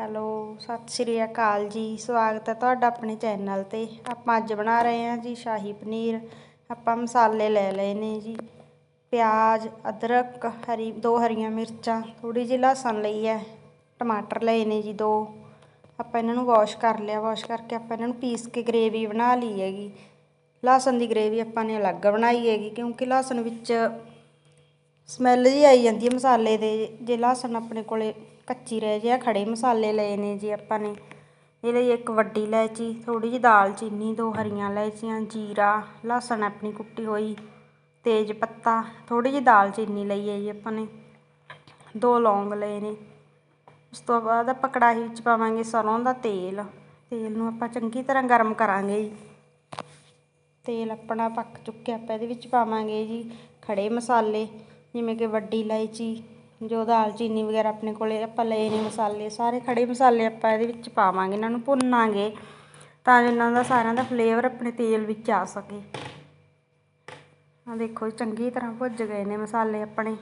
Hello, ਸਤਿ ਸ਼੍ਰੀ ਅਕਾਲ ਜੀ। ਸਵਾਗਤ ਹੈ ਤੁਹਾਡਾ ਆਪਣੇ ਚੈਨਲ ਤੇ। ਆਪਾਂ ਅੱਜ ਬਣਾ ਰਹੇ ਹਾਂ ਜੀ ਸ਼ਾਹੀ ਪਨੀਰ। ਆਪਾਂ ਮਸਾਲੇ ਲੈ ਲਏ ਨੇ ਜੀ। ਪਿਆਜ਼, ਅਦਰਕ, ਹਰੀ, ਦੋ ਹਰੀਆਂ ਮਿਰਚਾਂ ਥੋੜੀ ਜਿਹੀ ਲਸਣ ਲਈ ਹੈ। ਟਮਾਟਰ ਲਏ ਨੇ ਜੀ ਦੋ। ਆਪਾਂ ਇਹਨਾਂ ਨੂੰ ਵਾਸ਼ ਕਰ ਲਿਆ। ਵਾਸ਼ ਕਰਕੇ ਆਪਾਂ ਇਹਨਾਂ ਨੂੰ ਪੀਸ ਕੇ ਗ੍ਰੇਵੀ ਬਣਾ ਲਈ ਹੈਗੀ। ਲਸਣ ਦੀ ਗ੍ਰੇਵੀ ਆਪਾਂ ਨੇ ਅਲੱਗ ਬਣਾਈ ਹੈਗੀ, ਕਿਉਂਕਿ ਲਸਣ ਵਿੱਚ ਸਮੈਲ ਜੀ ਆਈ ਜਾਂਦੀ ਹੈ ਮਸਾਲੇ ਦੇ। ਜੇ ਲਸਣ ਆਪਣੇ ਕੋਲੇ ਕੱਚੀ ਰਹਿ ਜੇ ਖੜੇ ਮਸਾਲੇ ਲਏ ਨੇ ਜੀ ਆਪਾਂ ਨੇ। ਇਹ ਲਈ ਇੱਕ ਵੱਡੀ ਇਲਾਇਚੀ ਥੋੜੀ ਜਿਹੀ ਦਾਲਚੀਨੀ ਦੋ ਹਰੀਆਂ ਇਲਾਇਚੀਆਂ, ਜੀਰਾ, ਲਸਣ ਆਪਣੀ ਕੁੱਟੀ ਹੋਈ, ਤੇਜ ਪੱਤਾ ਥੋੜੀ ਜਿਹੀ ਦਾਲਚੀਨੀ ਲਈ ਹੈ ਜੀ ਆਪਾਂ ਨੇ। ਦੋ ਲੌਂਗ ਲਏ ਨੇ। ਉਸ ਤੋਂ ਬਾਅਦ ਆਪਾਂ ਕੜਾਹੀ ਵਿੱਚ ਪਾਵਾਂਗੇ ਸਰੋਂ ਦਾ ਤੇਲ। ਤੇਲ ਨੂੰ ਆਪਾਂ ਚੰਗੀ ਤਰ੍ਹਾਂ ਗਰਮ ਕਰਾਂਗੇ ਜੀ। ਤੇਲ ਆਪਣਾ ਪੱਕ ਚੁੱਕਿਆ ਆਪਾਂ ਇਹਦੇ ਵਿੱਚ ਪਾਵਾਂਗੇ ਜੀ ਖੜੇ ਮਸਾਲੇ, ਜਿਵੇਂ ਕਿ ਵੱਡੀ ਇਲਾਇਚੀ ਜੋ ਦਾਲਚੀਨੀ ਵਗੈਰਾ ਆਪਣੇ ਕੋਲੇ ਆਪਾਂ ਲਏ ਨੇ ਮਸਾਲੇ, ਸਾਰੇ ਖੜੇ ਮਸਾਲੇ ਆਪਾਂ ਇਹਦੇ ਵਿੱਚ ਪਾਵਾਂਗੇ, ਇਹਨਾਂ ਨੂੰ ਭੁੰਨਾਂਗੇ ਤਾਂ ਜੋ ਇਹਨਾਂ ਦਾ ਸਾਰਿਆਂ ਦਾ ਫਲੇਵਰ ਆਪਣੇ ਤੇਲ ਵਿੱਚ ਆ ਸਕੇ। ਆ ਦੇਖੋ ਜੀ, ਚੰਗੀ ਤਰ੍ਹਾਂ ਭੁੱਜ ਗਏ ਨੇ ਮਸਾਲੇ ਆਪਣੇ।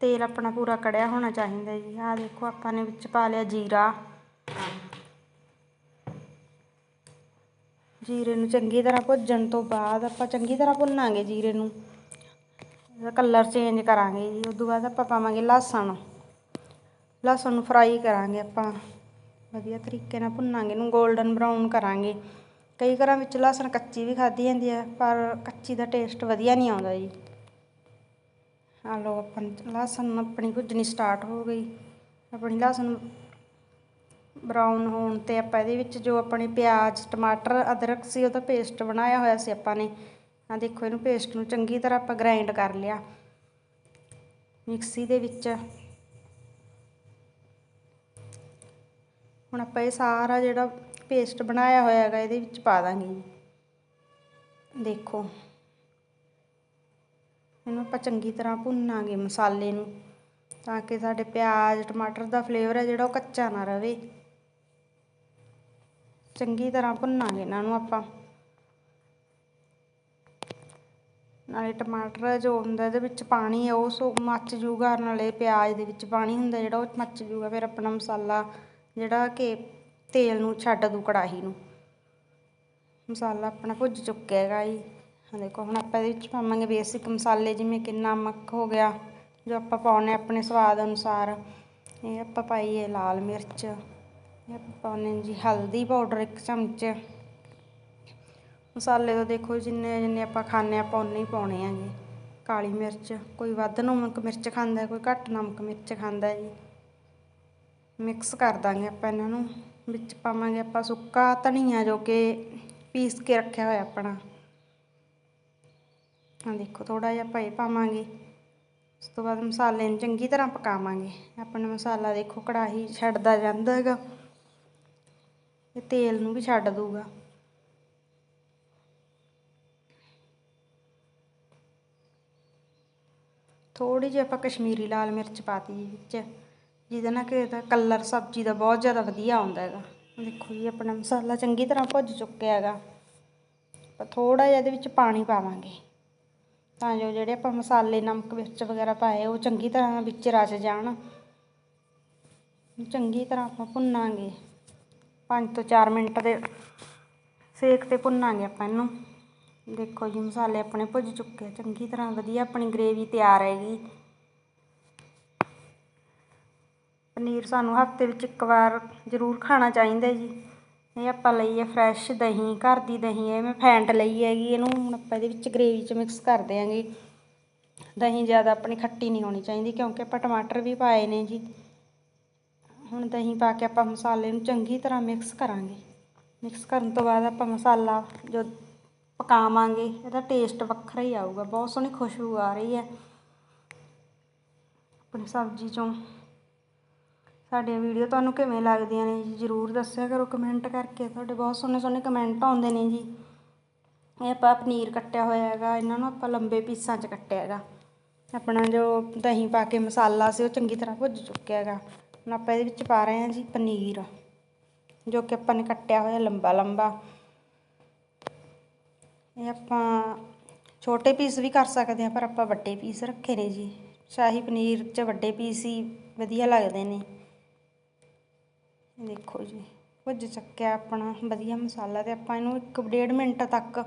ਤੇਲ ਆਪਣਾ ਪੂਰਾ ਕੜਿਆ ਹੋਣਾ ਚਾਹੀਦਾ ਜੀ। ਆਹ ਦੇਖੋ, ਆਪਾਂ ਨੇ ਵਿੱਚ ਪਾ ਲਿਆ ਜੀਰਾ। ਜੀਰੇ ਨੂੰ ਚੰਗੀ ਤਰ੍ਹਾਂ ਭੁੱਜਣ ਤੋਂ ਬਾਅਦ ਆਪਾਂ ਚੰਗੀ ਤਰ੍ਹਾਂ ਭੁੰਨਾਂਗੇ ਜੀਰੇ ਨੂੰ। ਇਹਦਾ ਕਲਰ ਚੇਂਜ ਕਰਾਂਗੇ ਜੀ ਉਸ ਤੋਂ ਬਾਅਦ ਆਪਾਂ ਪਾਵਾਂਗੇ ਲਸਣ। ਲਸਣ ਨੂੰ ਫਰਾਈ ਕਰਾਂਗੇ ਆਪਾਂ। ਵਧੀਆ ਤਰੀਕੇ ਨਾਲ ਭੁੰਨਾਂਗੇ, ਇਹਨੂੰ 골ਡਨ ਬਰਾਊਨ ਕਰਾਂਗੇ। ਕਈ ਘਰਾਂ ਵਿੱਚ ਲਸਣ ਕੱਚੀ ਵੀ ਖਾਧੀ ਜਾਂਦੀ ਹੈ ਪਰ ਕੱਚੀ ਦਾ ਟੇਸਟ ਵਧੀਆ ਨਹੀਂ ਆਉਂਦਾ ਜੀ। ਆ ਲੋ ਆਪਾਂ ਲਸਣ ਆਪਣੀ ਭੁੱਜਣੀ ਸਟਾਰਟ ਹੋ ਗਈ। ਆਪਣੀ ਲਸਣ ਬਰਾਊਨ ਹੋਣ ਤੇ ਆਪਾਂ ਇਹਦੇ ਵਿੱਚ ਜੋ ਆਪਣੇ ਪਿਆਜ਼, ਟਮਾਟਰ, ਅਦਰਕ ਸੀ, ਉਹਦਾ ਪੇਸਟ ਬਣਾਇਆ ਹੋਇਆ ਸੀ ਆਪਾਂ ਨੇ। ਆ ਦੇਖੋ ਇਹਨੂੰ ਪੇਸਟ ਨੂੰ ਚੰਗੀ ਤਰ੍ਹਾਂ ਆਪਾਂ ਗ੍ਰਾਈਂਡ ਕਰ ਲਿਆ। ਮਿਕਸੀ ਦੇ ਵਿੱਚ। ਹੁਣ ਆਪਾਂ ਇਹ ਸਾਰਾ ਜਿਹੜਾ ਪੇਸਟ ਬਣਾਇਆ ਹੋਇਆ ਹੈਗਾ, ਇਹਦੇ ਵਿੱਚ ਪਾ ਦਾਂਗੇ ਜੀ। ਦੇਖੋ। ਇਹਨੂੰ ਆਪਾਂ ਚੰਗੀ ਤਰ੍ਹਾਂ ਭੁੰਨਾਂਗੇ ਮਸਾਲੇ ਨੂੰ, ਤਾਂ ਕਿ ਸਾਡੇ ਪਿਆਜ਼, ਟਮਾਟਰ ਦਾ ਫਲੇਵਰ ਹੈ ਜਿਹੜਾ ਉਹ ਕੱਚਾ ਨਾ ਰਵੇ। ਚੰਗੀ ਤਰ੍ਹਾਂ ਭੁੰਨਾਂਗੇ ਇਹਨਾਂ ਨੂੰ ਆਪਾਂ। ਨਾਲੇ ਟਮਾਟਰ ਜੋ ਹੁੰਦਾ ਇਹਦੇ ਵਿੱਚ ਪਾਣੀ ਹੈ ਉਹ ਸੋ ਮੱਚ ਜੂਗਾ ਨਾਲੇ ਪਿਆਜ਼ ਦੇ ਵਿੱਚ ਪਾਣੀ ਹੁੰਦਾ ਜਿਹੜਾ, ਉਹ ਮੱਚ ਜੂਗਾ ਫਿਰ ਆਪਣਾ ਮਸਾਲਾ ਜਿਹੜਾ ਕਿ ਤੇਲ ਨੂੰ ਛੱਡ ਦੂ ਕੜਾਹੀ ਨੂੰ। ਮਸਾਲਾ ਆਪਣਾ ਭੁੱਜ ਚੁੱਕਿਆ ਹੈਗਾ ਜੀ। ਹਾਂ ਦੇਖੋ, ਹੁਣ ਆਪਾਂ ਇਹਦੇ ਵਿੱਚ ਪਾਵਾਂਗੇ ਬੇਸਿਕ ਮਸਾਲੇ, ਜਿਵੇਂ ਕਿ ਨਮਕ ਹੋ ਗਿਆ, ਜੋ ਆਪਾਂ ਪਾਉਣੇ ਆਪਣੇ ਸਵਾਦ ਅਨੁਸਾਰ। ਇਹ ਆਪਾਂ ਪਾਈਏ ਲਾਲ ਮਿਰਚ, ਇਹ ਆਪਾਂ ਪਾਉਣੇ ਜੀ ਹਲਦੀ ਪਾਊਡਰ ਇੱਕ ਚਮਚ। ਮਸਾਲੇ ਤਾਂ ਦੇਖੋ ਜਿੰਨੇ ਜਿੰਨੇ ਆਪਾਂ ਖਾਂਦੇ ਆਪਾਂ ਉਨੇ ਹੀ ਪਾਉਣੇ ਆ ਜੀ। ਕਾਲੀ ਮਿਰਚ, ਕੋਈ ਵੱਧ ਨਮਕ ਮਿਰਚ ਖਾਂਦਾ, ਕੋਈ ਘੱਟ ਨਮਕ ਮਿਰਚ ਖਾਂਦਾ ਜੀ। ਮਿਕਸ ਕਰ ਦਾਂਗੇ ਆਪਾਂ ਇਹਨਾਂ ਨੂੰ। ਵਿੱਚ ਪਾਵਾਂਗੇ ਆਪਾਂ ਸੁੱਕਾ ਧਨੀਆ ਜੋ ਕਿ ਪੀਸ ਕੇ ਰੱਖਿਆ ਹੋਇਆ ਆਪਣਾ। ਆ ਦੇਖੋ ਥੋੜਾ ਜਿਹਾ ਆਪਾਂ ਇਹ ਪਾਵਾਂਗੇ। ਉਸ ਤੋਂ ਬਾਅਦ ਮਸਾਲੇ ਨੂੰ ਚੰਗੀ ਤਰ੍ਹਾਂ ਪਕਾਵਾਂਗੇ। ਆਪਣਾ ਮਸਾਲਾ ਦੇਖੋ, ਕੜਾਹੀ ਛੱਡਦਾ ਜਾਂਦਾ ਹੈਗਾ। ਇਹ ਤੇਲ ਨੂੰ ਵੀ ਛੱਡ ਦੂਗਾ ਥੋੜ੍ਹੀ ਜਿਹੀ ਆਪਾਂ ਕਸ਼ਮੀਰੀ ਲਾਲ ਮਿਰਚ ਪਾਤੀ ਜੀ ਵਿੱਚ, ਜਿਹਦੇ ਨਾਲ ਕਿ ਇਹਦਾ ਕਲਰ ਸਬਜ਼ੀ ਦਾ ਬਹੁਤ ਜ਼ਿਆਦਾ ਵਧੀਆ ਆਉਂਦਾ ਹੈਗਾ। ਦੇਖੋ ਜੀ, ਆਪਣਾ ਮਸਾਲਾ ਚੰਗੀ ਤਰ੍ਹਾਂ ਭੁੱਜ ਚੁੱਕਿਆ ਹੈਗਾ। ਆਪਾਂ ਥੋੜਾ ਜਿਹਾ ਇਹਦੇ ਵਿੱਚ ਪਾਣੀ ਪਾਵਾਂਗੇ। ਤਾਂ ਜੋ ਜਿਹੜੇ ਆਪਾਂ ਮਸਾਲੇ, ਨਮਕ, ਮਿਰਚ ਵਗੈਰਾ ਪਾਏ, ਉਹ ਚੰਗੀ ਤਰ੍ਹਾਂ ਵਿੱਚ ਰਚ ਜਾਣ। ਚੰਗੀ ਤਰ੍ਹਾਂ ਆਪਾਂ ਭੁੰਨਾਂਗੇ। 5 ਤੋਂ 4 ਮਿੰਟ ਦੇ ਸੇਕ ਤੇ ਭੁੰਨਾਂਗੇ ਆਪਾਂ ਇਹਨੂੰ। ਦੇਖੋ ਜੀ, ਮਸਾਲੇ ਆਪਣੇ ਭੁੱਜ ਚੁੱਕੇ ਚੰਗੀ ਤਰ੍ਹਾਂ ਵਧੀਆ ਆਪਣੀ ਗ੍ਰੇਵੀ ਤਿਆਰ ਹੈਗੀ। ਪਨੀਰ ਸਾਨੂੰ ਹਫ਼ਤੇ ਵਿੱਚ ਇੱਕ ਵਾਰ ਜ਼ਰੂਰ ਖਾਣਾ ਚਾਹੀਦਾ ਜੀ। ਇਹ ਆਪਾਂ ਲਈ ਹੈ ਫਰੈਸ਼ ਦਹੀਂ, ਘਰ ਦੀ ਦਹੀਂ ਹੈ ਮੈਂ ਫੈਂਟ ਲਈ ਹੈਗੀ, ਇਹਨੂੰ ਹੁਣ ਆਪਾਂ ਇਹਦੇ ਵਿੱਚ ਗ੍ਰੇਵੀ 'ਚ ਮਿਕਸ ਕਰ ਦਿਆਂਗੇ। ਦਹੀਂ ਜ਼ਿਆਦਾ ਆਪਣੀ ਖੱਟੀ ਨਹੀਂ ਹੋਣੀ ਚਾਹੀਦੀ, ਕਿਉਂਕਿ ਆਪਾਂ ਟਮਾਟਰ ਵੀ ਪਾਏ ਨੇ ਜੀ। ਹੁਣ ਦਹੀਂ ਪਾ ਕੇ ਆਪਾਂ ਮਸਾਲੇ ਨੂੰ ਚੰਗੀ ਤਰ੍ਹਾਂ ਮਿਕਸ ਕਰਾਂਗੇ। ਮਿਕਸ ਕਰਨ ਤੋਂ ਬਾਅਦ ਆਪਾਂ ਮਸਾਲਾ, ਜੋ ਪਕਾਵਾਂਗੇ, ਇਹਦਾ ਟੇਸਟ ਵੱਖਰਾ ਹੀ ਆਊਗਾ, ਬਹੁਤ ਸੋਹਣੀ ਖੁਸ਼ਬੂ ਆ ਰਹੀ ਹੈ। ਆਪਣੀ ਸਬਜ਼ੀ 'ਚੋਂ। ਸਾਡੀਆਂ ਵੀਡੀਓ ਤੁਹਾਨੂੰ ਕਿਵੇਂ ਲੱਗਦੀਆਂ ਨੇ ਜੀ? ਜ਼ਰੂਰ ਦੱਸਿਆ ਕਰੋ ਕਮੈਂਟ ਕਰਕੇ। ਤੁਹਾਡੇ ਬਹੁਤ ਸੋਹਣੇ ਸੋਹਣੇ ਕਮੈਂਟ ਆਉਂਦੇ ਨੇ ਜੀ। ਇਹ ਆਪਾਂ ਪਨੀਰ ਕੱਟਿਆ ਹੋਇਆ ਹੈਗਾ, ਇਹਨਾਂ ਨੂੰ ਆਪਾਂ ਲੰਬੇ ਪੀਸਾਂ 'ਚ ਕੱਟਿਆ ਹੈਗਾ। ਆਪਣਾ ਜੋ ਦਹੀਂ ਪਾ ਕੇ ਮਸਾਲਾ ਸੀ, ਉਹ ਚੰਗੀ ਤਰ੍ਹਾਂ ਭੁੱਜ ਚੁੱਕਿਆ ਹੈਗਾ। ਹੁਣ ਆਪਾਂ ਇਹਦੇ ਵਿੱਚ ਪਾ ਰਹੇ ਹਾਂ ਜੀ ਪਨੀਰ, ਜੋ ਕਿ ਆਪਾਂ ਨੇ ਕੱਟਿਆ ਹੋਇਆ ਲੰਬਾ ਲੰਬਾ ਇਹ ਆਪਾਂ ਛੋਟੇ ਪੀਸ ਵੀ ਕਰ ਸਕਦੇ ਹਾਂ, ਪਰ ਆਪਾਂ ਵੱਡੇ ਪੀਸ ਰੱਖੇ ਨੇ ਜੀ। ਸ਼ਾਹੀ ਪਨੀਰ 'ਚ ਵੱਡੇ ਪੀਸ ਹੀ ਵਧੀਆ ਲੱਗਦੇ ਨੇ। ਦੇਖੋ ਜੀ ਭੁੱਜ ਚੱਕਿਆ ਆਪਣਾ ਵਧੀਆ ਮਸਾਲਾ ਤੇ ਆਪਾਂ ਇਹਨੂੰ ਇੱਕ ਡੇਢ ਮਿੰਟ ਤੱਕ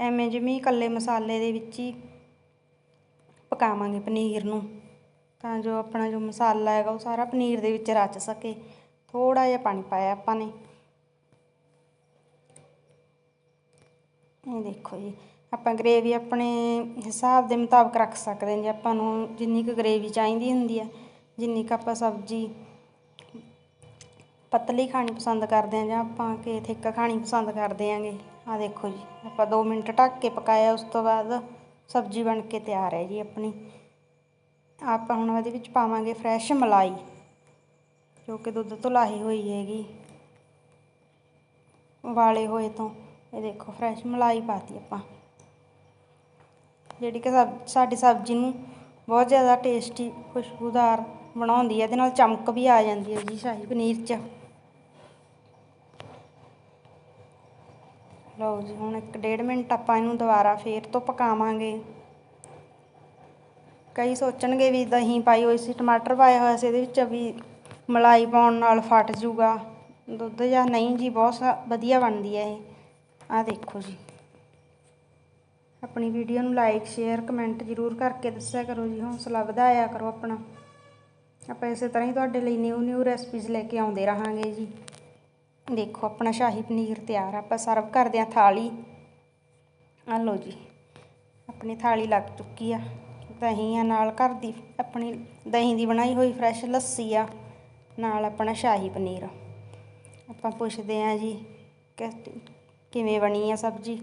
ਐਵੇਂ ਜਿਵੇਂ ਇਕੱਲੇ ਮਸਾਲੇ ਦੇ ਵਿੱਚ ਹੀ ਪਕਾਵਾਂਗੇ ਪਨੀਰ ਨੂੰ। ਤਾਂ ਜੋ ਆਪਣਾ ਜੋ ਮਸਾਲਾ ਹੈਗਾ ਉਹ ਸਾਰਾ ਪਨੀਰ ਦੇ ਵਿੱਚ ਰਚ ਸਕੇ। ਥੋੜਾ ਜਿਹਾ ਪਾਣੀ ਪਾਇਆ ਆਪਾਂ ਨੇ। ਇਹ ਦੇਖੋ ਜੀ, ਆਪਾਂ ਗਰੇਵੀ ਆਪਣੇ ਹਿਸਾਬ ਦੇ ਮੁਤਾਬਕ ਰੱਖ ਸਕਦੇ ਹਾਂ ਜੀ, ਆਪਾਂ ਨੂੰ ਜਿੰਨੀ ਕੁ ਗਰੇਵੀ ਚਾਹੀਦੀ ਹੁੰਦੀ ਹੈ ਜਿੰਨੀ ਕੁ ਆਪਾਂ ਸਬਜ਼ੀ ਪਤਲੀ ਖਾਣੀ ਪਸੰਦ ਕਰਦੇ ਹਾਂ ਜਾਂ ਆਪਾਂ ਕਿ ਥਿੱਕ ਖਾਣੀ ਪਸੰਦ ਕਰਦੇ ਆਂਗੇ ਆ ਦੇਖੋ ਜੀ, ਆਪਾਂ 2 ਮਿੰਟ ਢੱਕ ਕੇ ਪਕਾਇਆ, ਉਸ ਤੋਂ ਬਾਅਦ ਸਬਜ਼ੀ ਬਣ ਕੇ ਤਿਆਰ ਹੈ ਜੀ ਆਪਣੀ। ਆਪਾਂ ਹੁਣ ਇਹਦੇ ਵਿੱਚ ਪਾਵਾਂਗੇ ਫਰੈਸ਼ ਮਲਾਈ, ਜੋ ਕਿ ਦੁੱਧ ਤੋਂ ਲਾਹੀ ਹੋਈ ਹੈਗੀ, ਉਬਾਲੇ ਹੋਏ ਤੋਂ। ਇਹ ਦੇਖੋ ਫਰੈਸ਼ ਮਲਾਈ ਪਾਤੀ ਆਪਾਂ। ਜਿਹੜੀ ਕਿ ਸਬ, ਸਾਡੀ ਸਬਜ਼ੀ ਨੂੰ ਬਹੁਤ ਜ਼ਿਆਦਾ ਟੇਸਟੀ ਖੁਸ਼ਬੂਦਾਰ ਬਣਾਉਂਦੀ ਹੈ ਇਹਦੇ ਨਾਲ ਚਮਕ ਵੀ ਆ ਜਾਂਦੀ ਹੈ ਜੀ ਸ਼ਾਹੀ ਪਨੀਰ 'ਚ। ਲਓ ਜੀ, ਹੁਣ ਇੱਕ ਡੇਢ ਮਿੰਟ ਆਪਾਂ ਇਹਨੂੰ ਦੁਬਾਰਾ ਫੇਰ ਤੋਂ ਪਕਾਵਾਂਗੇ। ਕਈ ਸੋਚਣਗੇ ਵੀ ਦਹੀਂ ਪਾਈ ਹੋਈ ਸੀ, ਟਮਾਟਰ ਪਾਇਆ ਹੋਇਆ ਸੀ, ਇਹਦੇ ਵਿੱਚ ਵੀ ਮਲਾਈ ਪਾਉਣ ਨਾਲ ਫਟ ਜੂਗਾ। ਦੁੱਧ ਜਾਂ ਨਹੀਂ ਜੀ, ਬਹੁਤ ਸਾ- ਵਧੀਆ ਬਣਦੀ ਹੈ ਇਹ। ਆਹ ਦੇਖੋ ਜੀ। ਆਪਣੀ ਵੀਡੀਓ ਨੂੰ ਲਾਈਕ ਸ਼ੇਅਰ ਕਮੈਂਟ ਜ਼ਰੂਰ ਕਰਕੇ ਦੱਸਿਆ ਕਰੋ ਜੀ। ਹੌਸਲਾ ਵਧਾਇਆ ਕਰੋ ਆਪਣਾ। ਆਪਾਂ ਇਸੇ ਤਰ੍ਹਾਂ ਹੀ ਤੁਹਾਡੇ ਲਈ ਨਿਊ ਨਿਊ ਰੈਸਪੀਜ਼ ਲੈ ਕੇ ਆਉਂਦੇ ਰਹਾਂਗੇ ਜੀ। ਦੇਖੋ, ਆਪਣਾ ਸ਼ਾਹੀ ਪਨੀਰ ਤਿਆਰ ਆਪਾਂ ਸਰਵ ਕਰਦੇ ਹਾਂ ਥਾਲੀ। ਆ ਲਓ ਜੀ, ਆਪਣੀ ਥਾਲੀ ਲੱਗ ਚੁੱਕੀ ਆ। ਦਹੀਂ ਆ ਨਾਲ ਘਰ ਦੀ ਆਪਣੀ ਦਹੀਂ ਦੀ ਬਣਾਈ ਹੋਈ ਫਰੈਸ਼ ਲੱਸੀ ਆ। ਨਾਲ ਆਪਣਾ ਸ਼ਾਹੀ ਪਨੀਰ। ਆਪਾਂ ਪੁੱਛਦੇ ਹਾਂ ਜੀ, ਕਿ ਕਿਵੇਂ ਬਣੀ ਆ ਸਬਜ਼ੀ?